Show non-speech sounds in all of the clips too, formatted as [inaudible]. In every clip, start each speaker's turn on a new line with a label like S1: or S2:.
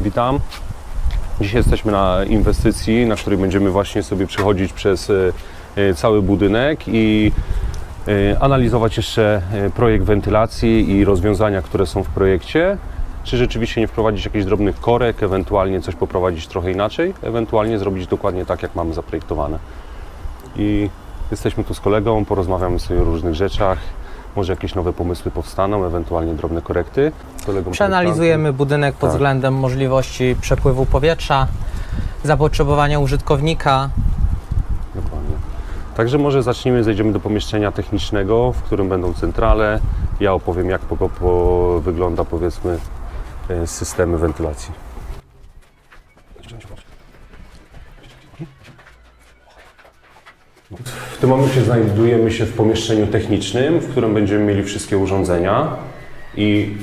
S1: Witam. Dzisiaj jesteśmy na inwestycji, na której będziemy właśnie sobie przechodzić przez e, e, cały budynek i e, analizować jeszcze projekt wentylacji i rozwiązania, które są w projekcie. Czy rzeczywiście nie wprowadzić jakichś drobnych korek, ewentualnie coś poprowadzić trochę inaczej, ewentualnie zrobić dokładnie tak, jak mamy zaprojektowane. I jesteśmy tu z kolegą, porozmawiamy sobie o różnych rzeczach. Może jakieś nowe pomysły powstaną, ewentualnie drobne korekty. Z kolegą
S2: Przeanalizujemy budynek pod
S1: Tak.
S2: względem możliwości przepływu powietrza, zapotrzebowania użytkownika.
S1: Dokładnie. Także może zacznijmy, zejdziemy do pomieszczenia technicznego, w którym będą centrale. Ja opowiem, jak po, po, wygląda powiedzmy e, systemy wentylacji. W tym momencie znajdujemy się w pomieszczeniu technicznym, w którym będziemy mieli wszystkie urządzenia i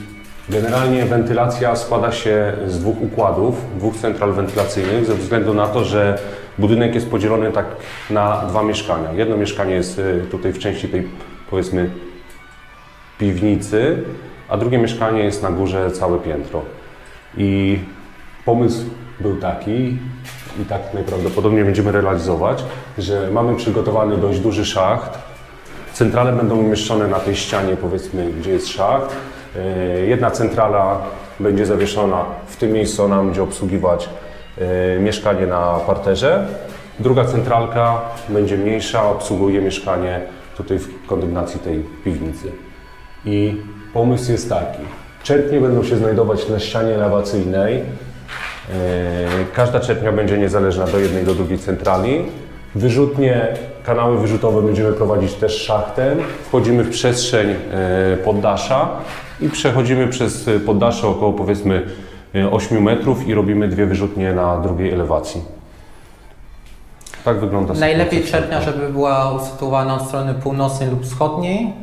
S1: generalnie wentylacja składa się z dwóch układów, dwóch central wentylacyjnych ze względu na to, że budynek jest podzielony tak na dwa mieszkania. Jedno mieszkanie jest y, tutaj w części tej powiedzmy piwnicy, a drugie mieszkanie jest na górze całe piętro. I pomysł był taki, i tak najprawdopodobniej będziemy realizować, że mamy przygotowany dość duży szacht. Centrale będą umieszczone na tej ścianie, powiedzmy, gdzie jest szacht. E, Jedna centrala będzie zawieszona w tym miejscu, ona będzie obsługiwać e, mieszkanie na parterze. Druga centralka będzie mniejsza, obsługuje mieszkanie tutaj w kondygnacji tej piwnicy. I pomysł jest taki. Czerpnie będą się znajdować na ścianie elewacyjnej. E, Każda czerpnia będzie niezależna do jednej do drugiej centrali. Wyrzutnie, kanały wyrzutowe będziemy prowadzić też szachtem. Wchodzimy w przestrzeń e, poddasza i przechodzimy przez e, poddasze około powiedzmy e, 8 metrów i robimy dwie wyrzutnie na drugiej elewacji. Tak wygląda
S2: Najlepiej
S1: sytuacja.
S2: czerpnia, żeby była usytuowana od strony północnej lub wschodniej.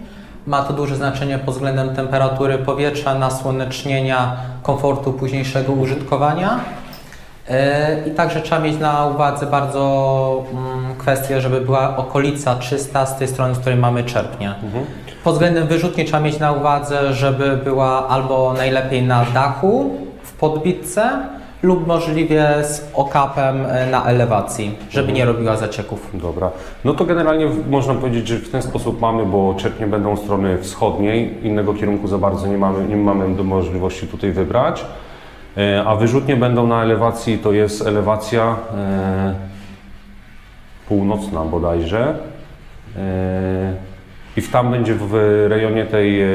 S2: Ma to duże znaczenie pod względem temperatury powietrza, nasłonecznienia, komfortu późniejszego użytkowania. Yy, I także trzeba mieć na uwadze bardzo mm, kwestię, żeby była okolica czysta z tej strony, z której mamy czerpnię. Pod względem wyrzutni trzeba mieć na uwadze, żeby była albo najlepiej na dachu, w podbitce lub możliwie z okapem e, na elewacji, żeby nie robiła zacieków.
S1: Dobra. No to generalnie można powiedzieć, że w ten sposób mamy, bo czerpnie będą strony wschodniej, innego kierunku za bardzo nie mamy, nie mamy do możliwości tutaj wybrać. E, A wyrzutnie będą na elewacji, to jest elewacja e, północna bodajże. I w tam będzie w rejonie tej e,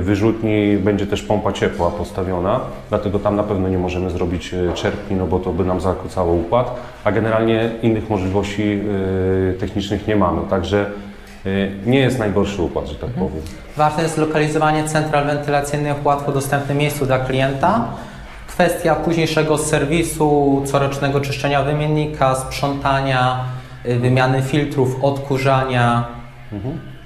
S1: wyrzutni będzie też pompa ciepła postawiona, dlatego tam na pewno nie możemy zrobić e, czerpni, no bo to by nam zakłócało układ, a generalnie innych możliwości e, technicznych nie mamy, także nie jest najgorszy układ, że tak powiem.
S2: Ważne jest lokalizowanie central wentylacyjnych w łatwo dostępnym miejscu dla klienta. Kwestia późniejszego serwisu, corocznego czyszczenia wymiennika, sprzątania, wymiany filtrów, odkurzania.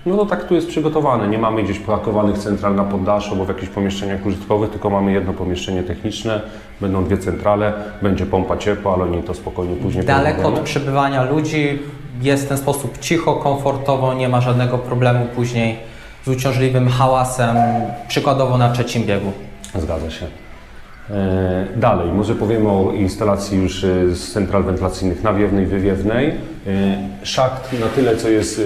S1: No to tak tu jest przygotowane. Nie mamy gdzieś pakowanych central na poddaszu albo w jakichś pomieszczeniach użytkowych, tylko mamy jedno pomieszczenie techniczne, będą dwie centrale, będzie pompa ciepła, ale oni to spokojnie później
S2: Daleko od przebywania ludzi, jest w ten sposób cicho, komfortowo, nie ma żadnego problemu później z uciążliwym hałasem, przykładowo na trzecim biegu.
S1: Zgadza się. E, Dalej, może powiemy o instalacji już e, z central wentylacyjnych nawiewnej, wywiewnej. E, Szacht na tyle, co jest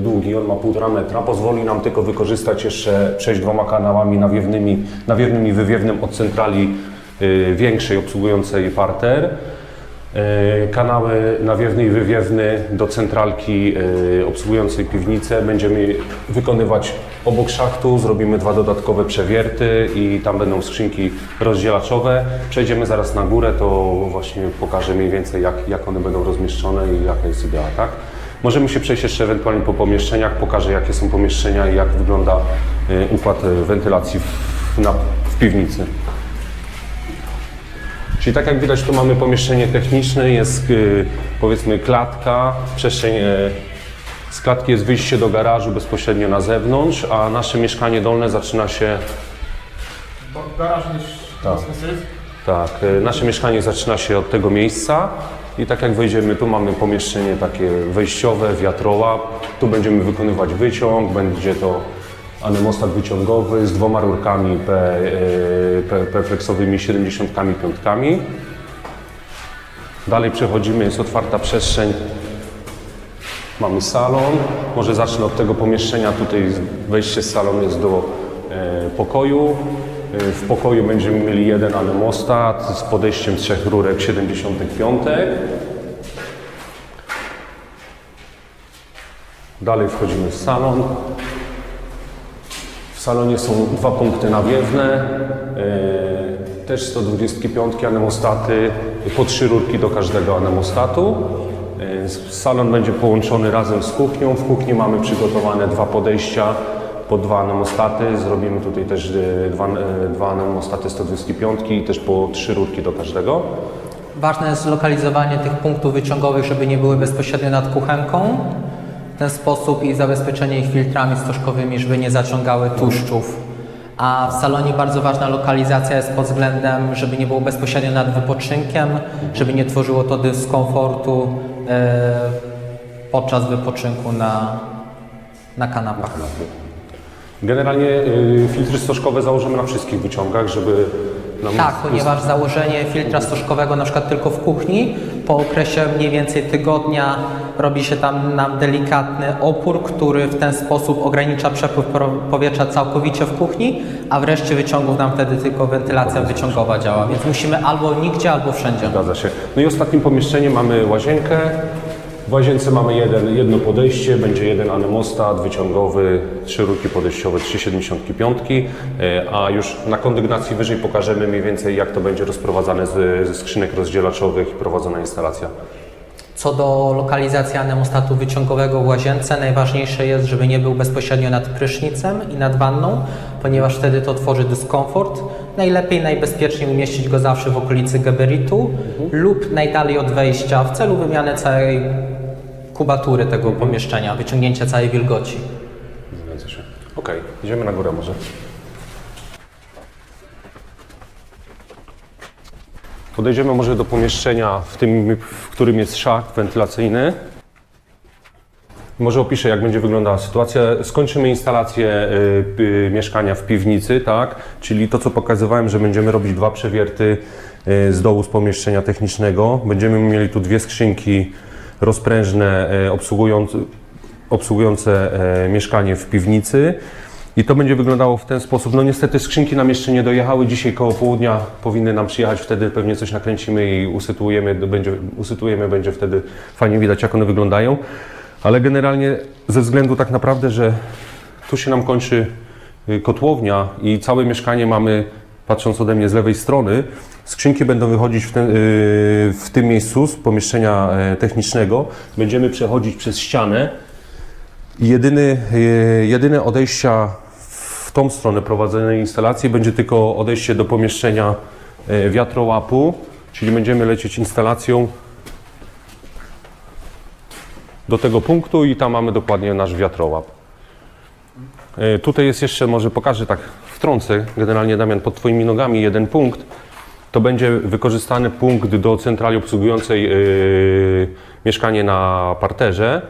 S1: długi, on ma 1,5 metra, pozwoli nam tylko wykorzystać jeszcze, przejść dwoma kanałami nawiewnymi, nawiewnym i wywiewnym od centrali większej, obsługującej parter. Kanały nawiewny i wywiewny do centralki obsługującej piwnicę będziemy wykonywać obok szachtu. Zrobimy dwa dodatkowe przewierty i tam będą skrzynki rozdzielaczowe. Przejdziemy zaraz na górę, to właśnie pokażę mniej więcej jak, jak one będą rozmieszczone i jaka jest idea, tak? Możemy się przejść jeszcze ewentualnie po pomieszczeniach, pokażę jakie są pomieszczenia i jak wygląda e, układ e, wentylacji w, na, w piwnicy. Czyli tak jak widać, tu mamy pomieszczenie techniczne, jest y, powiedzmy klatka, przestrzeń, z klatki jest wyjście do garażu bezpośrednio na zewnątrz, a nasze mieszkanie dolne zaczyna się,
S3: Bo garaż niż
S1: Tak.
S3: tak.
S1: tak, e, nasze mieszkanie zaczyna się od tego miejsca i tak jak wejdziemy, tu mamy pomieszczenie takie wejściowe, wiatrołap, tu będziemy wykonywać wyciąg, będzie to anemostat wyciągowy z dwoma rurkami P, y, P, P-flexowymi 75. Dalej przechodzimy, jest otwarta przestrzeń. Mamy salon. Może zacznę od tego pomieszczenia. Tutaj wejście z salonu jest do e, pokoju. E, w pokoju będziemy mieli jeden anemostat z podejściem trzech rurek 75. Dalej wchodzimy w salon. W salonie są dwa punkty nawiewne, e, też 125 anemostaty, po trzy rurki do każdego anemostatu. E, Salon będzie połączony razem z kuchnią. W kuchni mamy przygotowane dwa podejścia po dwa anemostaty. Zrobimy tutaj też e, dwa, e, dwa anemostaty 125 i też po trzy rurki do każdego.
S2: Ważne jest zlokalizowanie tych punktów wyciągowych, żeby nie były bezpośrednio nad kuchenką. W ten sposób i zabezpieczenie ich filtrami stożkowymi, żeby nie zaciągały tłuszczów. A w salonie bardzo ważna lokalizacja jest pod względem, żeby nie było bezpośrednio nad wypoczynkiem, żeby nie tworzyło to dyskomfortu podczas wypoczynku na, na kanapach.
S1: Generalnie y, filtry stożkowe założymy na wszystkich wyciągach, żeby nam
S2: Tak, ponieważ założenie filtra stożkowego na przykład tylko w kuchni, po okresie mniej więcej tygodnia robi się tam nam delikatny opór, który w ten sposób ogranicza przepływ powietrza całkowicie w kuchni, a wreszcie wyciągów nam wtedy tylko wentylacja wyciągowa działa, więc musimy albo nigdzie, albo wszędzie.
S1: Zgadza się. No i ostatnim pomieszczeniem mamy łazienkę. W łazience mamy jeden, jedno podejście, będzie jeden anemostat wyciągowy, trzy rurki podejściowe, 3,75, e, a już na kondygnacji wyżej pokażemy mniej więcej jak to będzie rozprowadzane z, ze skrzynek rozdzielaczowych i prowadzona instalacja.
S2: Co do lokalizacji anemostatu wyciągowego w łazience, najważniejsze jest, żeby nie był bezpośrednio nad prysznicem i nad wanną, ponieważ wtedy to tworzy dyskomfort. Najlepiej, najbezpieczniej umieścić go zawsze w okolicy gaberitu lub najdalej od wejścia w celu wymiany całej kubatury tego pomieszczenia, wyciągnięcia całej wilgoci.
S1: Zgadza się. Okej, idziemy na górę może. Podejdziemy może do pomieszczenia, w, tym, w którym jest szach wentylacyjny. Może opiszę, jak będzie wyglądała sytuacja. Skończymy instalację y, y, mieszkania w piwnicy, tak? Czyli to, co pokazywałem, że będziemy robić dwa przewierty y, z dołu z pomieszczenia technicznego. Będziemy mieli tu dwie skrzynki rozprężne y, obsługujące, obsługujące e, mieszkanie w piwnicy. I to będzie wyglądało w ten sposób. No niestety skrzynki nam jeszcze nie dojechały. Dzisiaj koło południa powinny nam przyjechać. Wtedy pewnie coś nakręcimy i usytuujemy. Będzie, usytuujemy, będzie wtedy fajnie widać, jak one wyglądają. Ale generalnie ze względu tak naprawdę, że tu się nam kończy y, kotłownia i całe mieszkanie mamy, patrząc ode mnie z lewej strony, skrzynki będą wychodzić w, ten, y, w tym miejscu z pomieszczenia e, technicznego. Będziemy przechodzić przez ścianę. Jedyny, e, jedyne odejścia w tą stronę prowadzonej instalacji będzie tylko odejście do pomieszczenia e, wiatrołapu, czyli będziemy lecieć instalacją do tego punktu i tam mamy dokładnie nasz wiatrołap. E, Tutaj jest jeszcze, może pokażę tak, wtrącę generalnie Damian, pod Twoimi nogami jeden punkt. To będzie wykorzystany punkt do centrali obsługującej e, mieszkanie na parterze.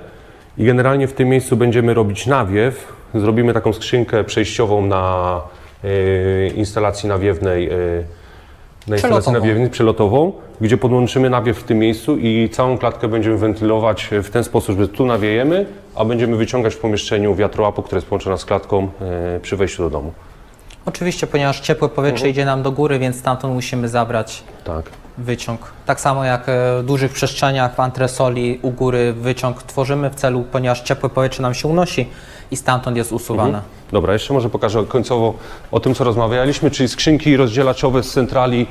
S1: I generalnie w tym miejscu będziemy robić nawiew. Zrobimy taką skrzynkę przejściową na e, instalacji nawiewnej, e, na instalacji nawiewnej przelotową, gdzie podłączymy nawiew w tym miejscu i całą klatkę będziemy wentylować w ten sposób, że tu nawiejemy, a będziemy wyciągać w pomieszczeniu wiatrołapu, które jest połączone z klatką e, przy wejściu do domu.
S2: Oczywiście, ponieważ ciepłe powietrze
S1: Mhm.
S2: idzie nam do góry, więc stamtąd musimy zabrać
S1: Tak.
S2: wyciąg. Tak samo jak e, w dużych przestrzeniach w antresoli u góry wyciąg tworzymy w celu, ponieważ ciepłe powietrze nam się unosi i stamtąd jest usuwane.
S1: Dobra, jeszcze może pokażę końcowo o tym, co rozmawialiśmy, czyli skrzynki rozdzielaczowe z centrali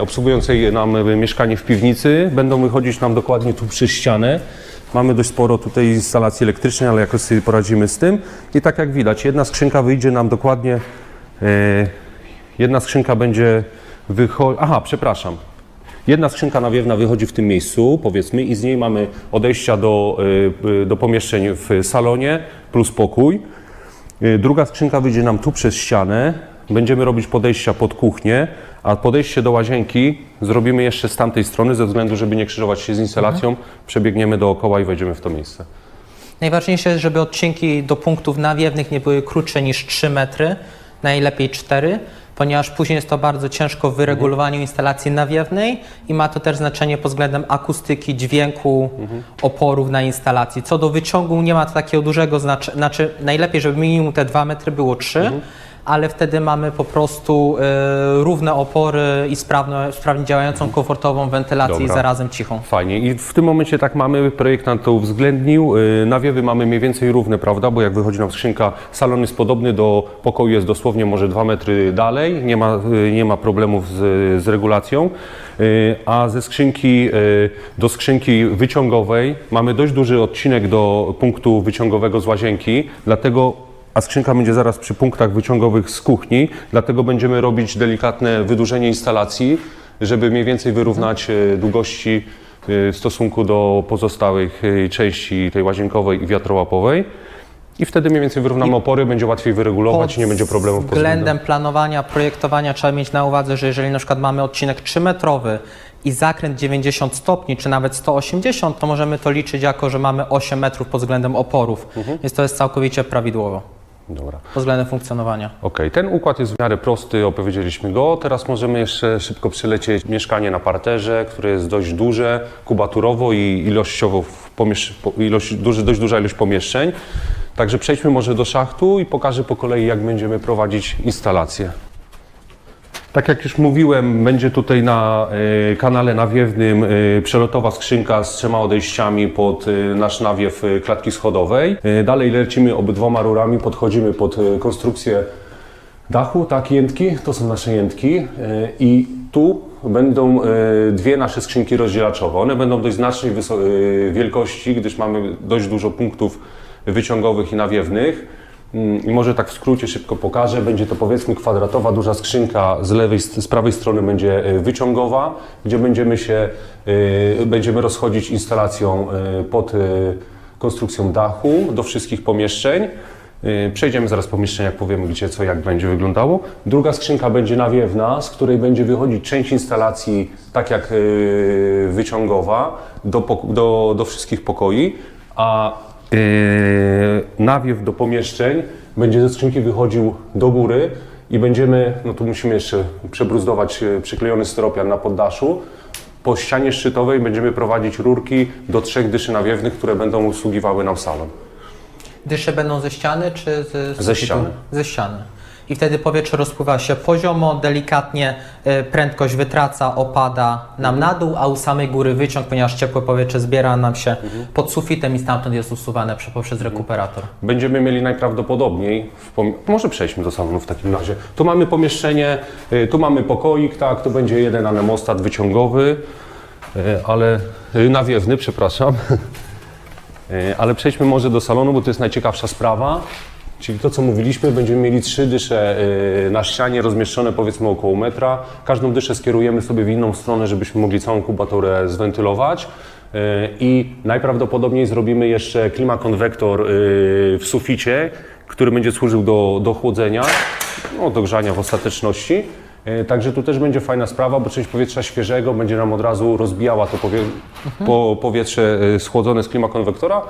S1: obsługującej nam e, mieszkanie w piwnicy będą wychodzić nam dokładnie tu przez ścianę. Mamy dość sporo tutaj instalacji elektrycznej, ale jakoś sobie poradzimy z tym. I tak jak widać, jedna skrzynka wyjdzie nam dokładnie, e, jedna skrzynka będzie wychodzić, aha, przepraszam, Jedna skrzynka nawiewna wychodzi w tym miejscu, powiedzmy, i z niej mamy odejścia do, do pomieszczeń w salonie plus pokój. Druga skrzynka wyjdzie nam tu przez ścianę. Będziemy robić podejścia pod kuchnię, a podejście do łazienki zrobimy jeszcze z tamtej strony, ze względu, żeby nie krzyżować się z instalacją. Przebiegniemy dookoła i wejdziemy w to miejsce.
S2: Najważniejsze jest, żeby odcinki do punktów nawiewnych nie były krótsze niż 3 metry, najlepiej 4, ponieważ później jest to bardzo ciężko w wyregulowaniu instalacji nawiewnej i ma to też znaczenie pod względem akustyki, dźwięku, oporów na instalacji. Co do wyciągu nie ma to takiego dużego znaczenia, znaczy najlepiej, żeby minimum te 2 metry było 3, ale wtedy mamy po prostu e, równe opory i sprawne, sprawnie działającą, komfortową wentylację
S1: Dobra.
S2: i zarazem cichą.
S1: Fajnie. I w tym momencie tak mamy, projektant to uwzględnił. Yy, Nawiewy mamy mniej więcej równe, prawda? Bo jak wychodzi nam skrzynka, salon jest podobny do pokoju, jest dosłownie może dwa metry dalej, nie ma, yy, nie ma problemów z, z regulacją. Yy, A ze skrzynki yy, do skrzynki wyciągowej mamy dość duży odcinek do punktu wyciągowego z łazienki, dlatego a skrzynka będzie zaraz przy punktach wyciągowych z kuchni, dlatego będziemy robić delikatne wydłużenie instalacji, żeby mniej więcej wyrównać e, długości e, w stosunku do pozostałych e, części tej łazienkowej i wiatrołapowej. I wtedy mniej więcej wyrównamy opory, będzie łatwiej wyregulować nie będzie problemów pod
S2: względem planowania, projektowania trzeba mieć na uwadze, że jeżeli na przykład mamy odcinek 3-metrowy i zakręt 90 stopni, czy nawet 180, to możemy to liczyć jako, że mamy 8 metrów pod względem oporów.
S1: Mhm.
S2: Więc to jest całkowicie prawidłowo
S1: Dobra.
S2: pod względem funkcjonowania.
S1: Okej, ten układ jest w miarę prosty, opowiedzieliśmy go. Teraz możemy jeszcze szybko przylecieć mieszkanie na parterze, które jest dość duże, kubaturowo i ilościowo, w pomiesz- po- ilość, duży, dość duża ilość pomieszczeń. Także przejdźmy może do szachtu i pokażę po kolei, jak będziemy prowadzić instalację. Tak jak już mówiłem, będzie tutaj na e, kanale nawiewnym e, przelotowa skrzynka z trzema odejściami pod e, nasz nawiew klatki schodowej. Dalej lecimy obydwoma rurami, podchodzimy pod konstrukcję dachu, tak, jętki, to są nasze jętki i tu będą dwie nasze skrzynki rozdzielaczowe. One będą dość znacznej wielkości, gdyż mamy dość dużo punktów wyciągowych i nawiewnych. Mm, I może tak w skrócie szybko pokażę. Będzie to powiedzmy kwadratowa duża skrzynka z lewej, z prawej strony będzie e, wyciągowa, gdzie będziemy się, e, będziemy rozchodzić instalacją e, pod konstrukcją dachu do wszystkich pomieszczeń. Przejdziemy zaraz po mieszczeniach, powiemy gdzie, co, jak będzie wyglądało. Druga skrzynka będzie nawiewna, z której będzie wychodzić część instalacji, tak jak wyciągowa, do, do, do wszystkich pokoi, a nawiew do pomieszczeń będzie ze skrzynki wychodził do góry i będziemy, no tu musimy jeszcze przebruzdować yy, przyklejony styropian na poddaszu. Po ścianie szczytowej będziemy prowadzić rurki do trzech dyszy nawiewnych, które będą usługiwały nam salon.
S2: Dysze będą ze ściany czy z
S1: Ze ściany.
S2: Ze ściany. I wtedy powietrze rozpływa się poziomo, delikatnie e, prędkość wytraca, opada nam na dół, a u samej góry wyciąg, ponieważ ciepłe powietrze zbiera nam się pod sufitem i stamtąd jest usuwane poprzez rekuperator.
S1: Będziemy mieli najprawdopodobniej, może przejdźmy do salonu w takim razie. Tu mamy pomieszczenie, y, tu mamy pokoik, tak, tu będzie jeden anemostat wyciągowy, y, ale y, nawiewny, przepraszam. [laughs] Y, Ale przejdźmy może do salonu, bo to jest najciekawsza sprawa. Czyli to, co mówiliśmy, będziemy mieli trzy dysze y, na ścianie rozmieszczone powiedzmy około metra. Każdą dyszę skierujemy sobie w inną stronę, żebyśmy mogli całą kubaturę zwentylować. Y, I najprawdopodobniej zrobimy jeszcze klimakonwektor y, w suficie, który będzie służył do, do chłodzenia, no, do grzania w ostateczności. E, Także tu też będzie fajna sprawa, bo część powietrza świeżego będzie nam od razu rozbijała to powie po powietrze schłodzone z klimakonwektora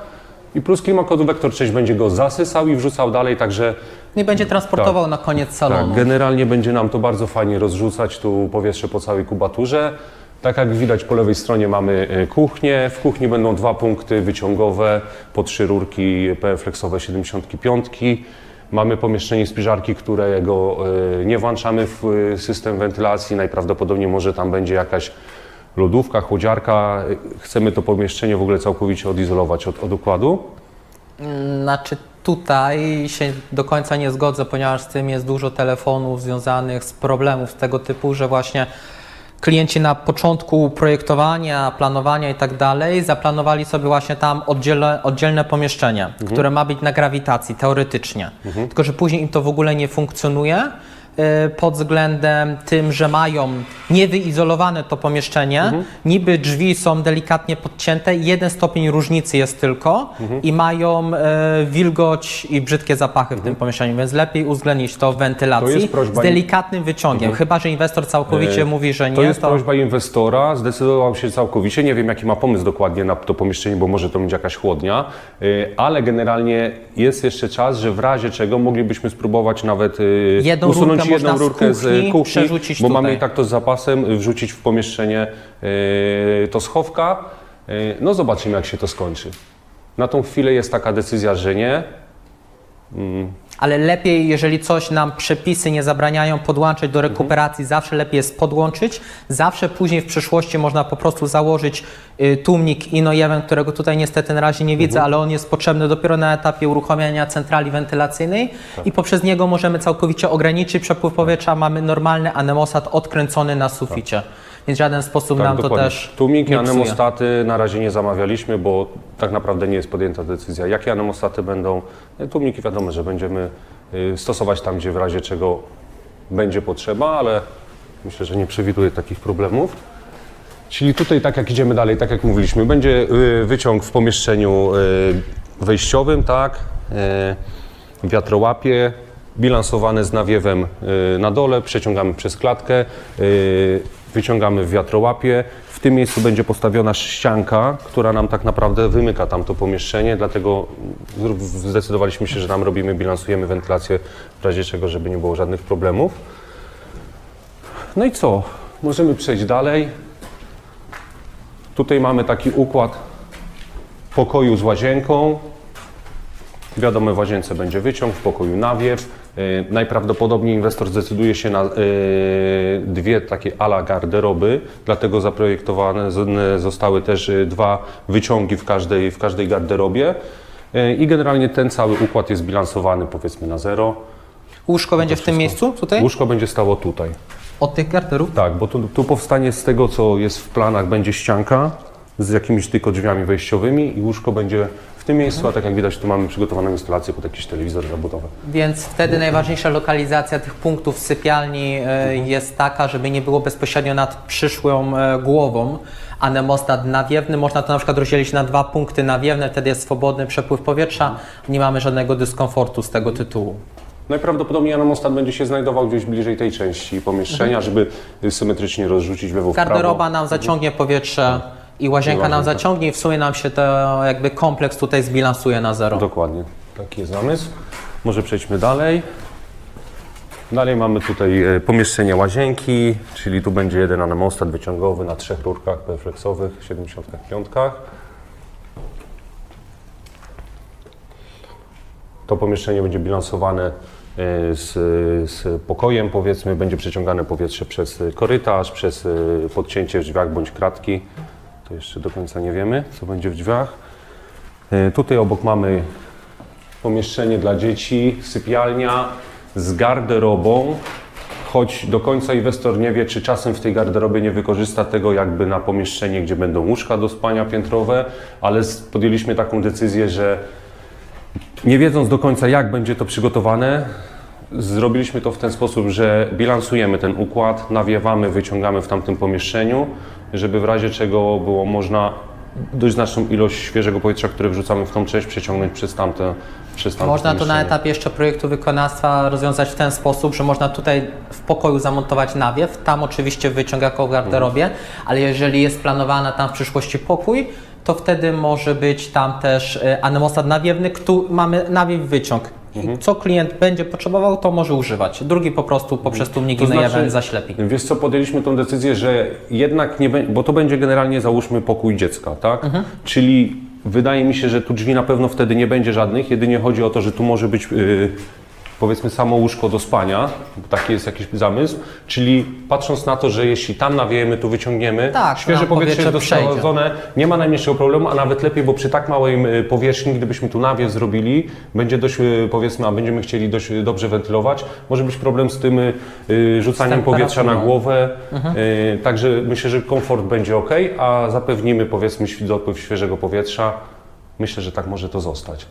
S1: i plus klimakonwektor część będzie go zasysał i wrzucał dalej, także
S2: i będzie transportował na koniec salonu.
S1: tak, generalnie będzie nam to bardzo fajnie rozrzucać tu powietrze po całej kubaturze. Tak jak widać po lewej stronie mamy e, kuchnię. W kuchni będą dwa punkty wyciągowe po trzy rurki PFlexowe 75. Mamy pomieszczenie spiżarki, którego e, nie włączamy w e, system wentylacji. Najprawdopodobniej może tam będzie jakaś lodówka, chłodziarka. Chcemy to pomieszczenie w ogóle całkowicie odizolować od, od układu.
S2: Znaczy tutaj się do końca nie zgodzę, ponieważ z tym jest dużo telefonów związanych z problemów z tego typu, że właśnie klienci na początku projektowania, planowania i tak dalej zaplanowali sobie właśnie tam oddzielne, oddzielne pomieszczenie, które ma być na grawitacji teoretycznie. Tylko, że później im to w ogóle nie funkcjonuje, pod względem tym, że mają niewyizolowane to pomieszczenie.
S1: Mhm.
S2: Niby drzwi są delikatnie podcięte, jeden stopień różnicy jest tylko
S1: Mhm.
S2: i mają y, wilgoć i brzydkie zapachy w tym pomieszczeniu, więc lepiej uwzględnić to w wentylacji
S1: Mhm. To prośba
S2: z
S1: Mhm.
S2: delikatnym wyciągiem. Chyba, że inwestor całkowicie
S1: E,
S2: mówi, że nie,
S1: To jest prośba inwestora, zdecydował się całkowicie. Nie wiem, jaki ma pomysł dokładnie na to pomieszczenie, bo może to będzie jakaś chłodnia, y, ale generalnie jest jeszcze czas, że w razie czego moglibyśmy spróbować nawet y,
S2: Jedną
S1: usunąć jedną rurkę z
S2: kuchni przerzucić
S1: bo
S2: tutaj.
S1: mamy i tak to z zapasem, wrzucić w pomieszczenie y, to schowka. Y, No zobaczymy, jak się to skończy. Na tą chwilę jest taka decyzja, że nie.
S2: Ale lepiej, jeżeli coś nam przepisy nie zabraniają podłączyć do rekuperacji, zawsze lepiej jest podłączyć. Zawsze później w przyszłości można po prostu założyć y, tłumnik Inojeven, którego tutaj niestety na razie nie widzę, ale on jest potrzebny dopiero na etapie uruchomienia centrali wentylacyjnej i poprzez niego możemy całkowicie ograniczyć przepływ powietrza. Mamy normalny anemostat odkręcony na suficie, więc w żaden sposób nam to
S1: Tak, dokładnie.
S2: też
S1: Tłumiki, anemostaty na razie nie zamawialiśmy, bo tak naprawdę nie jest podjęta decyzja, jakie anemostaty będą. Tłumiki wiadomo, że będziemy y, stosować tam, gdzie w razie czego będzie potrzeba, ale myślę, że nie przewiduję takich problemów. Czyli tutaj, tak jak idziemy dalej, tak jak mówiliśmy, będzie y, wyciąg w pomieszczeniu y, wejściowym, tak, wiatrołapie, bilansowane z nawiewem na dole, przeciągamy przez klatkę, wyciągamy w wiatrołapie. W tym miejscu będzie postawiona ścianka, która nam tak naprawdę wymyka tamto pomieszczenie, dlatego zdecydowaliśmy się, że tam robimy, bilansujemy wentylację w razie czego, żeby nie było żadnych problemów. No i co? Możemy przejść dalej. Tutaj mamy taki układ pokoju z łazienką. Wiadomo, w łazience będzie wyciąg, w pokoju nawiew. Yy, najprawdopodobniej inwestor zdecyduje się na yy, dwie takie ala garderoby, dlatego zaprojektowane zostały też yy, dwa wyciągi w każdej, w każdej garderobie. I generalnie ten cały układ jest bilansowany powiedzmy na zero.
S2: Łóżko będzie w tym miejscu, tutaj?
S1: Łóżko będzie stało tutaj.
S2: Od tych garderów?
S1: Tak, bo tu, tu powstanie z tego, co jest w planach, będzie ścianka z jakimiś tylko drzwiami wejściowymi i łóżko będzie w tym miejscu, a tak jak widać, tu mamy przygotowaną instalację pod jakiś telewizor zabudowy.
S2: Więc wtedy najważniejsza lokalizacja tych punktów sypialni e, jest taka, żeby nie było bezpośrednio nad przyszłą e, głową. Anemostat nawiewny, można to na przykład rozdzielić na dwa punkty nawiewne, wtedy jest swobodny przepływ powietrza, nie mamy żadnego dyskomfortu z tego tytułu.
S1: Najprawdopodobniej anemostat będzie się znajdował gdzieś bliżej tej części pomieszczenia, żeby symetrycznie rozrzucić w lewo w prawo.
S2: Garderoba nam zaciągnie powietrze i łazienka nam
S1: łazienka.
S2: zaciągnie i w sumie nam się to jakby kompleks tutaj zbilansuje na zero.
S1: Dokładnie, taki jest zamysł. Może przejdźmy dalej. Dalej mamy tutaj e, pomieszczenie łazienki, czyli tu będzie jeden anemostat wyciągowy na trzech rurkach perflexowych, 75. To pomieszczenie będzie bilansowane e, z, z pokojem, powiedzmy, będzie przeciągane powietrze przez e, korytarz, przez e, podcięcie w drzwiach bądź kratki. To jeszcze do końca nie wiemy, co będzie w drzwiach. E, Tutaj obok mamy pomieszczenie dla dzieci, sypialnia z garderobą, choć do końca inwestor nie wie, czy czasem w tej garderobie nie wykorzysta tego jakby na pomieszczenie, gdzie będą łóżka do spania piętrowe, ale podjęliśmy taką decyzję, że nie wiedząc do końca, jak będzie to przygotowane, zrobiliśmy to w ten sposób, że bilansujemy ten układ, nawiewamy, wyciągamy w tamtym pomieszczeniu, żeby w razie czego było można dość znaczną ilość świeżego powietrza, które wrzucamy w tą część, przeciągnąć przez tamte, przez tamte
S2: Można to na etapie jeszcze projektu wykonawstwa rozwiązać w ten sposób, że można tutaj w pokoju zamontować nawiew, tam oczywiście wyciąg jako w garderobie, ale jeżeli jest planowana tam w przyszłości pokój, to wtedy może być tam też y, anemostat nawiewny, który mamy nawiew wyciąg. I Co klient będzie potrzebował, to może używać. Drugi po prostu poprzez tłumniki
S1: To
S2: na
S1: znaczy-
S2: zaślepi.
S1: Wiesz co, podjęliśmy tą decyzję, że jednak nie będzie, bo to będzie generalnie załóżmy pokój dziecka, tak?
S2: Mhm.
S1: Czyli wydaje mi się, że tu drzwi na pewno wtedy nie będzie żadnych, jedynie chodzi o to, że tu może być yy, powiedzmy samo łóżko do spania, taki jest jakiś zamysł, czyli patrząc na to, że jeśli tam nawiejemy, tu wyciągniemy,
S2: Tak,
S1: świeże
S2: nam
S1: powietrze jest
S2: powietrze przejdzie.
S1: nie ma najmniejszego problemu, a nawet lepiej, bo przy tak małej y, powierzchni, gdybyśmy tu nawiew zrobili, będzie dość, y, powiedzmy, a będziemy chcieli dość y, dobrze wentylować, może być problem z tym y, y, rzucaniem
S2: Z
S1: powietrza na
S2: temperaturą.
S1: głowę, y, także myślę, że komfort będzie ok, a zapewnimy powiedzmy świ- dopływ świeżego powietrza. Myślę, że tak może to zostać.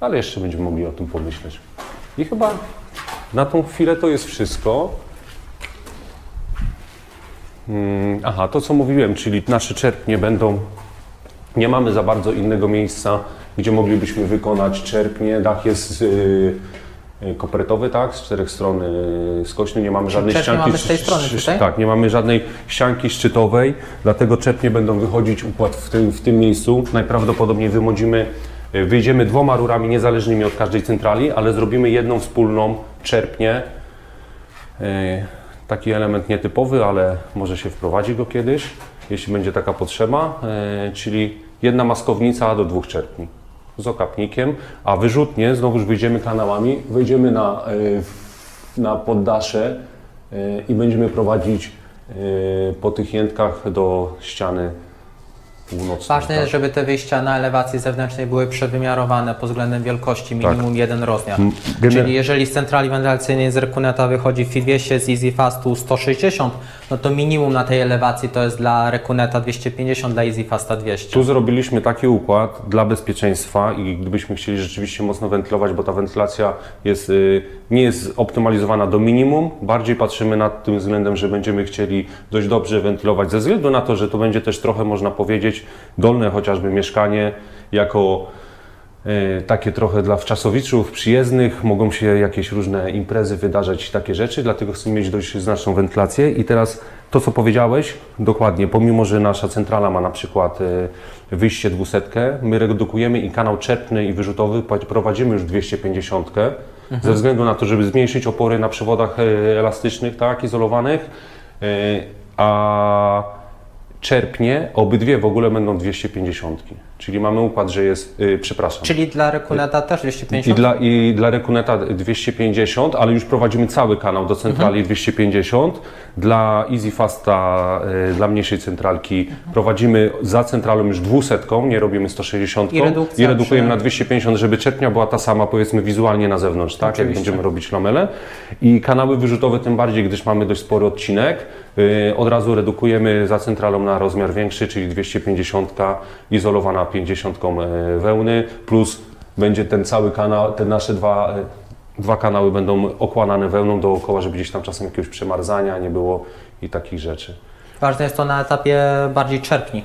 S1: Ale jeszcze będziemy mogli o tym pomyśleć. I chyba Na tą chwilę to jest wszystko. Mm, Aha, to co mówiłem, czyli nasze czerpnie będą. Nie mamy za bardzo innego miejsca, gdzie moglibyśmy wykonać czerpnie. Dach jest yy, kopertowy, tak? Z czterech stron skośny. Nie mamy żadnej ścianki.
S2: mamy z tej strony tutaj?
S1: Tak, nie mamy żadnej ścianki szczytowej, dlatego czerpnie będą wychodzić układ w tym, w tym miejscu. Najprawdopodobniej wymodzimy, wyjdziemy dwoma rurami niezależnymi od każdej centrali, ale zrobimy jedną wspólną czerpnię. Yy, Taki element nietypowy, ale może się wprowadzi go kiedyś, jeśli będzie taka potrzeba, yy, czyli jedna maskownica do dwóch czerpni z okapnikiem, a wyrzutnie znowuż wyjdziemy kanałami, wejdziemy na, na poddasze i będziemy prowadzić po tych jętkach do ściany
S2: Ważne
S1: tak?
S2: jest, żeby te wyjścia na elewacji zewnętrznej były przewymiarowane pod względem wielkości, minimum jeden rozmiar.
S1: Gener-
S2: Czyli jeżeli z centrali wentylacyjnej z Rekuneta wychodzi w FI200 z EasyFastu 160, no to minimum na tej elewacji to jest dla Rekuneta 250, dla EasyFasta 200.
S1: Tu zrobiliśmy taki układ dla bezpieczeństwa i gdybyśmy chcieli rzeczywiście mocno wentylować, bo ta wentylacja jest, y, nie jest optymalizowana do minimum, bardziej patrzymy nad tym względem, że będziemy chcieli dość dobrze wentylować ze względu na to, że to będzie też trochę, można powiedzieć, dolne chociażby mieszkanie jako y, takie trochę dla wczasowiczów przyjezdnych, mogą się jakieś różne imprezy wydarzać, takie rzeczy, dlatego chcemy mieć dość znaczną wentylację. I teraz to, co powiedziałeś, dokładnie, pomimo, że nasza centrala ma na przykład y, wyjście 200, my redukujemy i kanał czerpny i wyrzutowy prowadzimy już 250, ze względu na to, żeby zmniejszyć opory na przewodach y, elastycznych, tak, izolowanych, y, a czerpnie, obydwie w ogóle będą 250. Czyli mamy układ, że jest, y, przepraszam,
S2: Czyli dla Rekuneta też
S1: i
S2: 250?
S1: dla, I dla Rekuneta 250, ale już prowadzimy cały kanał do centrali 250. Dla EasyFasta, y, dla mniejszej centralki prowadzimy za centralą już 200, nie robimy 160
S2: I redukcja
S1: i redukujemy na 250, żeby czerpnia była ta sama powiedzmy wizualnie na zewnątrz, tak? Jak
S2: Oczywiście.
S1: będziemy robić lamele. I kanały wyrzutowe tym bardziej, gdyż mamy dość spory odcinek. y, Od razu redukujemy za centralą na rozmiar większy, czyli 250 izolowana 50 e, wełny, plus będzie ten cały kanał, te nasze dwa, e, dwa kanały będą okładane wełną dookoła, żeby gdzieś tam czasem jakiegoś przemarzania nie było i takich rzeczy.
S2: Ważne jest to na etapie bardziej czerpni.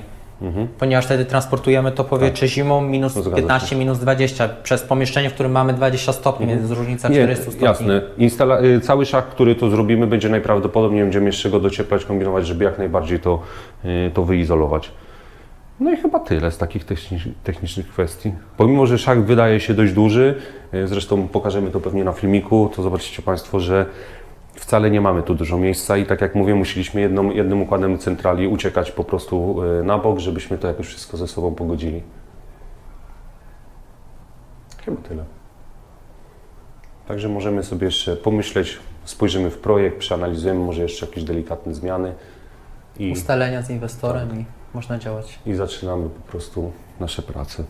S2: Ponieważ wtedy transportujemy to powietrze zimą minus
S1: No, zgadza się.
S2: 15, minus 20 przez pomieszczenie, w którym mamy 20 stopni, więc jest różnica 400 stopni.
S1: jasne. Instala- y, cały szach, który to zrobimy, będzie najprawdopodobniej, będziemy jeszcze go docieplać, kombinować, żeby jak najbardziej to, y, to wyizolować. No i chyba tyle z takich technicz- technicznych kwestii. Pomimo, że szach wydaje się dość duży, y, zresztą pokażemy to pewnie na filmiku, to zobaczycie Państwo, że wcale nie mamy tu dużo miejsca i tak jak mówię, musieliśmy jedną, jednym układem centrali uciekać po prostu y, na bok, żebyśmy to jakoś wszystko ze sobą pogodzili. Chyba tyle. Także możemy sobie jeszcze pomyśleć, spojrzymy w projekt, przeanalizujemy może jeszcze jakieś delikatne zmiany i,
S2: Ustalenia z inwestorem i można działać.
S1: i zaczynamy po prostu nasze prace.